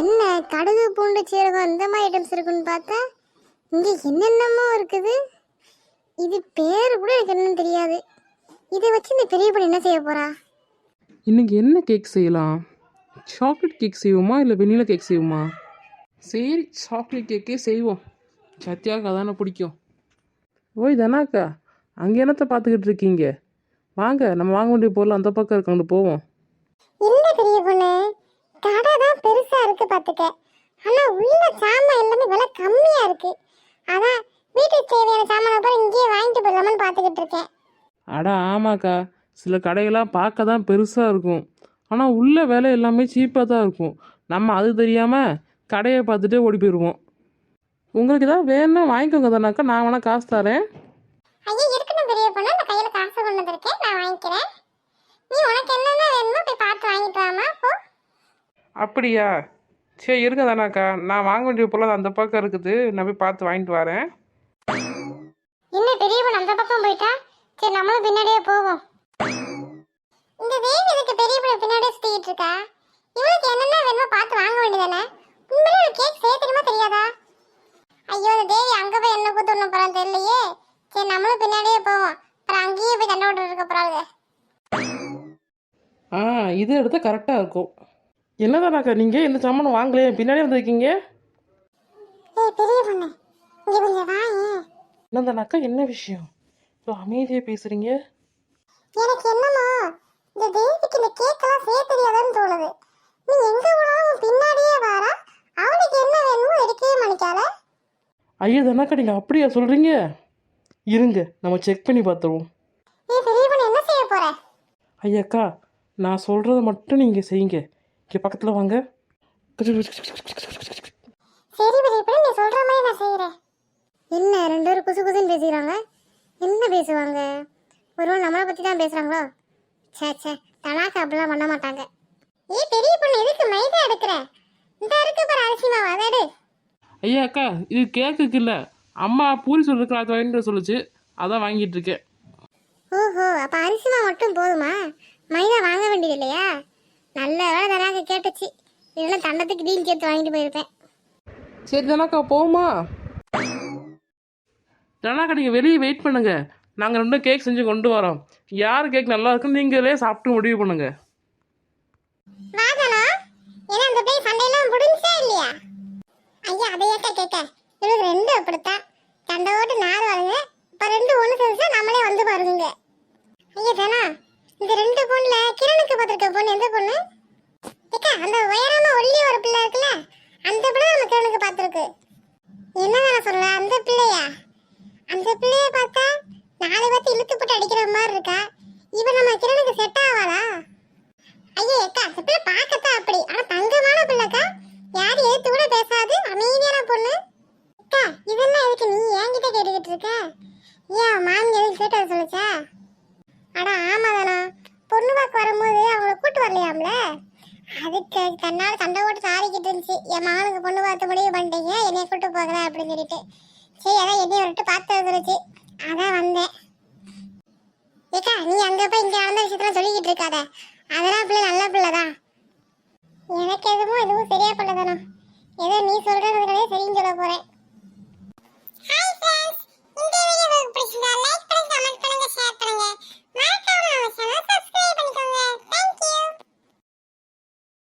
என்ன கடுகு பூண்டு சீரகம் இந்த மாதிரி ஐட்டம்ஸ் இருக்குன்னு பார்த்தா இங்கே என்னென்னமோ இருக்குது. இது பேர் கூட எனக்கு என்னன்னு தெரியாது. இதை வச்சு இந்த பெரிய பொண்ணு என்ன செய்ய போறா? இன்னைக்கு என்ன கேக் செய்யலாம்? சாக்லேட் கேக் செய்வோமா இல்லை வெண்ணிலா கேக் செய்வோமா? சரி சாக்லேட் கேக்கே செய்வோம். சத்யாவுக்கு அதானே பிடிக்கும். ஓய் தனாக்கா அங்கே என்னத்தை பார்த்துக்கிட்டு இருக்கீங்க? வாங்க நம்ம வாங்க வேண்டிய பொருள் அந்த பக்கம் இருக்கு அங்கிட்டு போவோம். இல்ல பெரிய பொண்ணு? தான் பெருசா இருக்கு பாத்துக்க ஆனா உள்ள சாமான் எல்லாமே விலை கம்மியா இருக்கு. அதான் வீட்டுக்கு தேவையான சாமான பூரா இங்கேயே வாங்கிட்டு போயிடலாமான்னு பாத்துக்கிட்டு இருக்கேன். அட ஆமாக்கா. சில கடைகளாம் பார்க்க தான் பெருசாக இருக்கும். ஆனால் உள்ள விலை எல்லாமே சீப்பாக தான் இருக்கும். நம்ம அது தெரியாமல் கடையை பார்த்துட்டே ஓடி போயிடுவோம் உங்களுக்கு ஏதாவது வேணும்னா வாங்கிக்கோங்க தானாக்கா. நான் வேணால் காசு தரேன். ஐயா இருக்கணும் பெரிய பொண்ணு. நான் கையில காசு கொண்டு வந்திருக்கேன். நான் வாங்கிக்கிறேன். நீ உனக்கு என்னென்ன வேணுமோ போய் பார்த்து வாங்கிட்டு வாமா போ. அப்படியா? சரி இருங்க தானாக்கா. நான் வாங்க வேண்டிய பொருள் அந்த பக்கம் இருக்குது. நான் போய் பார்த்து வாங்கிட்டு வரேன். என்ன பெரிய பொண்ணு அந்த பக்கம் போயிட்டா? சரி நம்மளும் பின்னாடியே போவோம். இந்த தேவி இதுக்கு பெரிய பொண்ணு பின்னாடியே சுத்திக்கிட்டு இருக்கா? இவளுக்கு என்னென்ன வேணுமோ பார்த்து வாங்க வேண்டியதானே? உண்மையிலே ஒரு கேக் செய்ய தெரியுமா தெரியாதா? ஐயோ இந்த தேவி அங்க போய் என்ன கூத்து ஒண்ணு போறான்னு தெரியலையே. சரி நம்மளும் பின்னாடியே போவோம். அப்புறம் அங்கேயே போய் சண்டை விட்டு இருக்க போறாங்க ஆ இது எடுத்தால் கரெக்டாக இருக்கும். என்ன தானாக்கா நீங்கள் இந்த சாமான் வாங்கலையே பின்னாடியே வந்திருக்கீங்க? வாங்க என்ன விஷயம்? ஸோ அமைதியாக பேசுகிறீங்க எனக்கு என்னமோ இந்த தேவிக்கு இந்த கேக்கெல்லாம் செய்ய தெரியாதான்னு தோணுது. நீ எங்க போனாலும் பின்னாடியே வாரா. அவளுக்கு என்ன வேணுமோ எடுக்கவே மாட்டாள ஐயா தானாக்கா நீங்கள் அப்படியா சொல்கிறீங்க இருங்க நம்ம செக் பண்ணி பார்த்துருவோம். நீ பெரிய என்ன செய்ய போற? ஐயாக்கா நான் சொல்கிறத மட்டும் நீங்கள் செய்யுங்க. இங்கே பக்கத்தில் வாங்க. சரி பெரிய பொண்ணு நீ சொல்ற மாதிரி நான் செய்யறேன் என்ன ரெண்டு பேரும் குசு குசுன்னு பேசிக்கிறாங்க? என்ன பேசுவாங்க? ஒருவேளை நம்மளை பத்தி தான் பேசுறாங்களோ? சே சே தனாக்கா அப்படிலாம் பண்ண மாட்டாங்க. ஏ பெரிய பொண்ணு எதுக்கு மைதா எடுக்கிற? இந்த இருக்கு பாரு அரிசி மாவு அதை எடு. ஐயா அக்கா இது கேக்குக்கு இல்லை. அம்மா பூரி சொல்லிருக்கா அது வாங்கிட்டு சொல்லுச்சு. அதான் வாங்கிட்டு இருக்கேன். ஓஹோ அப்ப அரிசி மாவு மட்டும் போதுமா? மைதா வாங்க வேண்டியது இல்லையா நல்ல வேலை தனாக்க கேட்டுச்சு. இல்லைன்னா தண்டத்துக்கு டீல் சேர்த்து வாங்கிட்டு போயிருப்பேன். சரி தானாக்கா போமா? தானாக்கா நீங்கள் வெளியே வெயிட் பண்ணுங்க. நாங்கள் ரெண்டும் கேக் செஞ்சு கொண்டு வரோம். யார் கேக் நல்லா இருக்குன்னு நீங்களே சாப்பிட்டு முடிவு பண்ணுங்க. ஐயா அதை ஏக்க கேட்க. இவளுக்கு ரெண்டு அப்படித்தான். சண்டை ஓட்டு நாலு வருங்க இப்ப ரெண்டு ஒண்ணு சேர்ந்து நம்மளே வந்து பாருங்க ஐயா தானா இந்த ரெண்டு பொண்ணுல கிரணுக்கு பார்த்திருக்க பொண்ணு எந்த பொண்ணு ஏக்கா அந்த உயரமா ஒல்லி ஒரு பிள்ளை இருக்குல்ல? அந்த பிள்ளை நம்ம கிரணுக்கு பார்த்துருக்கு. என்ன சொல்ல அந்த பிள்ளையா? அந்த பிள்ளைய பார்த்தா நாலு பார்த்து இழுத்து போட்டு அடிக்கிற மாதிரி இருக்கா? ரெண்டு சண்டை போட்டு சாரிக்கிட்டு இருந்துச்சு என் மகனுக்கு பொண்ணு பார்த்து முடிவு பண்ணிட்டீங்க என்னைய கூட்டு போகிறேன் அப்படின்னு சொல்லிட்டு. சரி அதான் என்னைய விட்டு பார்த்து வந்துருச்சு. அதான் வந்தேன். ஏக்கா நீ அங்கே போய் இங்க நடந்த விஷயத்தெல்லாம் சொல்லிக்கிட்டு இருக்காத. அதெல்லாம் பிள்ளை நல்ல பிள்ளை தான் எனக்கு எதுவும் எதுவும் சரியா பண்ணதானோ